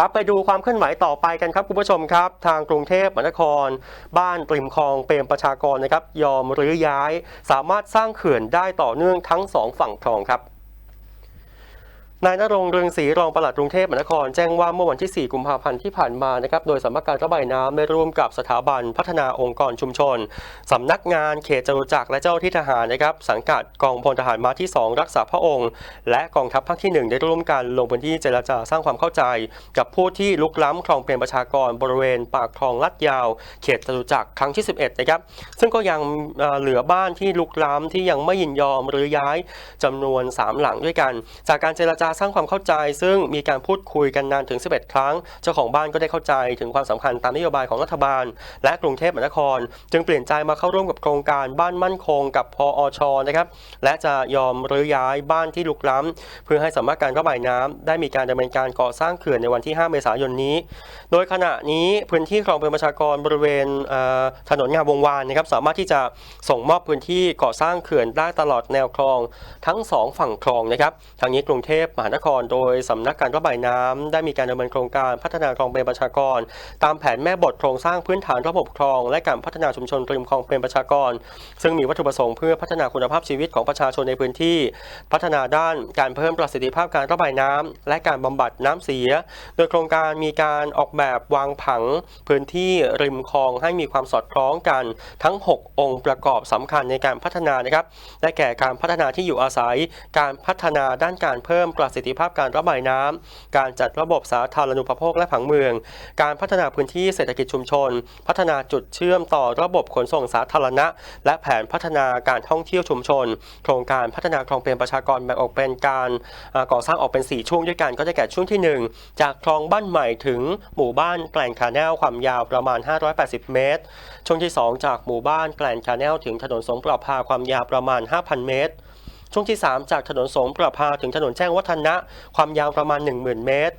ครับไปดูความเคลื่อนไหวต่อไปกันครับคุณผู้ชมครับ ทางกรุงเทพมหานคร บ้านริมคลองเปรมประชากรนะครับ ยอมรื้อย้าย สามารถสร้างเขื่อนได้ต่อเนื่องทั้งสองฝั่งคลองครับ นายนรงเรืองศรีรองปลัดกรุงเทพมหานครแจ้งว่าเมื่อวันที่ 4 กุมภาพันธ์ที่ผ่านมานะครับโดยสำนักการระบายน้ำได้ร่วมกับสถาบันพัฒนาองค์กรชุมชนสำนักงานเขตจตุจักรและเจ้าที่ทหารนะครับสังกัดกองพลทหารม้าที่ 2 รักษาพระองค์ และกองทัพภาคที่ 1 ได้ร่วมกันลงพื้นที่เจรจาสร้างความเข้าใจ กับผู้ที่ลุกล้ำคลองเปรมประชากรบริเวณ ปากคลองลัดยาว เขตจตุจักรครั้งที่ 11 นะครับซึ่งก็ยังเอ่อเหลือบ้านที่ลุกล้ำที่ยังไม่ยินยอมหรือย้ายจำนวน 3 หลังด้วยกัน จากการเจรจาสร้างความเข้าใจ ซึ่งมีการพูดคุยกันนานถึง 11 ครั้ง เจ้าของบ้านก็ได้เข้าใจถึงความสำคัญตามนโยบายของรัฐบาล และกรุงเทพมหานคร จึงเปลี่ยนใจมาเข้าร่วมกับโครงการบ้านมั่นคงกับพอชนะครับและจะยอมรื้อย้ายบ้านที่ลุกล้ำเพื่อให้สำนักการระบายน้ำได้มีการดำเนินการก่อสร้างเขื่อนในวันที่ 5 เมษายนนี้ โดยขณะนี้พื้นที่คลองเป็นประชากรบริเวณเถนนงามวงวานนะครับสามารถที่จะส่งมอบพื้นที่ก่อสร้างเขื่อนได้ตลอดแนวคลองทั้งสองฝั่งคลองนะครับทางนี้กรุงเทพมหานคร โดยสำนักการระบายน้ำได้มีการดำเนินโครงการพัฒนาคลองเป็นประชากร ตามแผนแม่บทโครงสร้างพื้นฐานระบบคลอง และการพัฒนาชุมชนริมคลองเป็นประชากร ซึ่งมีวัตถุประสงค์เพื่อพัฒนาคุณภาพชีวิตของประชาชนในพื้นที่ พัฒนาด้านการเพิ่มประสิทธิภาพการระบายน้ำและการบำบัดน้ำเสีย โดยโครงการมีการออกแบบวางผัง พื้นที่ริมคลองให้มีความสอดคล้องกันทั้ง 6 องค์ประกอบสำคัญในการพัฒนานะครับได้แก่การพัฒนาที่อยู่อาศัย การพัฒนาด้านการเพิ่มประสิทธิภาพการระบายน้ำการจัดระบบสาธารณูปโภคและผังเมือง การพัฒนาพื้นที่เศรษฐกิจชุมชน พัฒนาจุดเชื่อมต่อระบบขนส่งสาธารณะ และแผนพัฒนาการท่องเที่ยวชุมชน โครงการพัฒนาคลองเปรมประชากรแบ่งออกเป็นการก่อสร้างออกเป็น 4 ช่วงด้วยกันก็ได้แก่ช่วงที่ 1 จากคลองบ้านใหม่ถึงหมู่บ้านแกลนคาแนลความยาวประมาณ 580 เมตร ช่วงที่ 2 จากหมู่บ้านแกลนคาแนลถึงถนนสงประพาความยาวประมาณ 5,000 เมตร ช่วงที่ 3 จากถนนสงประพาถึงถนนแจ้งวัฒนะ ความยาวประมาณ 10,000 เมตร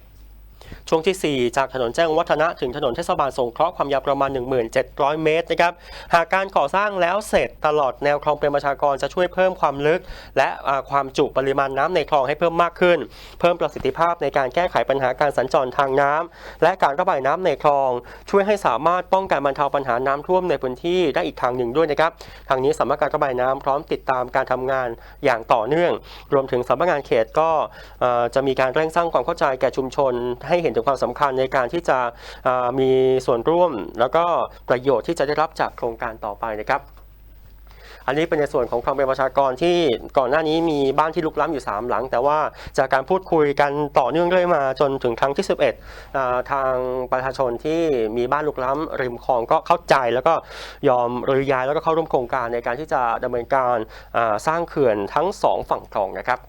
ช่วงทีสี่ 4 จากถนนแจ้งวัฒนะถึงถนนเทศบาลสงเคราะห์ความยาวประมาณ 1700 เมตรนะครับหากการก่อสร้างแล้วเสร็จตลอดแนวคลองเป็นประชากรจะช่วยเพิ่มความลึก และความจุปริมาณน้ำในคลองให้เพิ่มมากขึ้น เพิ่มประสิทธิภาพในการแก้ไขปัญหาการสัญจรทางน้ำและการระบายน้ำในคลอง ช่วยให้สามารถป้องกันบรรเทาปัญหาน้ำท่วมในพื้นที่ได้อีกทางหนึ่งด้วยนะครับทางนี้สำนักการระบายน้ำพร้อมติดตามการทำงานอย่างต่อเนื่อง รวมถึงสำนักงานเขตก็จะมีการเร่งสร้างความเข้าใจแก่ชุมชนให้เห็นถึงความสำคัญในการที่จะมีส่วนร่วม แล้วก็ประโยชน์ที่จะได้รับจากโครงการต่อไปนะครับอันนี้เป็นในส่วนของความเป็นประชากรที่ก่อนหน้านี้มีบ้านที่ลุกล้ำอยู่ 3 หลัง แต่ว่าจากการพูดคุยกันต่อเนื่องเรื่อยมาจนถึงครั้งที่ 11อ่าทางประชาชนที่มีบ้านลุกล้ำริมคลองก็เข้าใจแล้วก็ยอมรื้อย้ายแล้วก็เข้าร่วมโครงการในการที่จะดำเนินการสร้างเขื่อนทั้งสองฝั่งคลองนะครับ